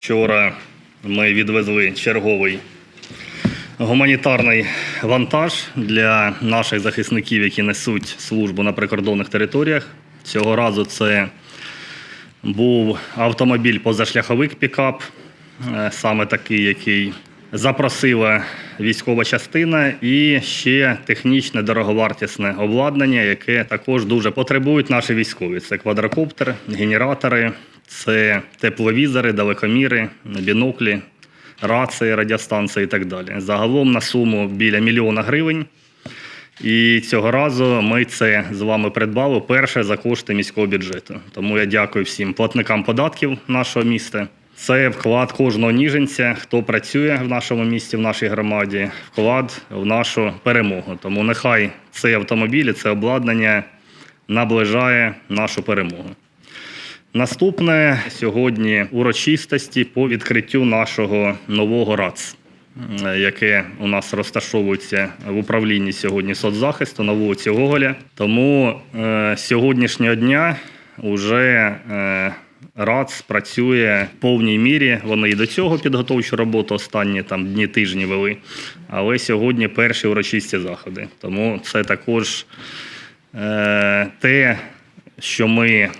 Вчора ми відвезли черговий гуманітарний вантаж для наших захисників, які несуть службу на прикордонних територіях. Цього разу це був автомобіль позашляховик пікап, е, саме такий, який запросила військова частина, і ще технічне дороговартісне обладнання, яке також дуже потребують наші військові. Це квадрокоптер, генератори, це тепловізори, далекоміри, біноклі, рації, радіостанції і так далі. Загалом на суму біля мільйона гривень. І цього разу ми це з вами придбали перше за кошти міського бюджету. Тому я дякую всім платникам податків нашого міста. Це вклад кожного ніженця, хто працює в нашому місті, в нашій громаді, вклад в нашу перемогу. Тому нехай цей автомобіль, це обладнання наближає нашу перемогу. Наступне сьогодні урочистості по відкриттю нашого нового РАЦ, яке у нас розташовується в управлінні сьогодні соцзахисту на вулиці Гоголя. Тому е, сьогоднішнього дня вже е, РАЦ працює в повній мірі. Вони і до цього підготовчу роботу останні там дні тижні вели. Але сьогодні перші урочисті заходи. Тому це також е, те, що ми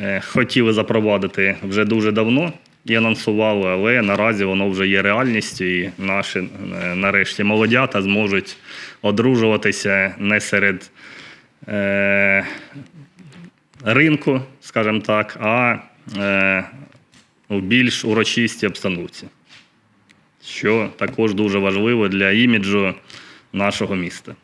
е, хотіли запровадити вже дуже давно і анонсували, але наразі воно вже є реальністю, і наші е, нарешті молодята зможуть одружуватися не серед е, ринку, скажімо так, а у більш урочистій обстановці, що також дуже важливо для іміджу нашого міста.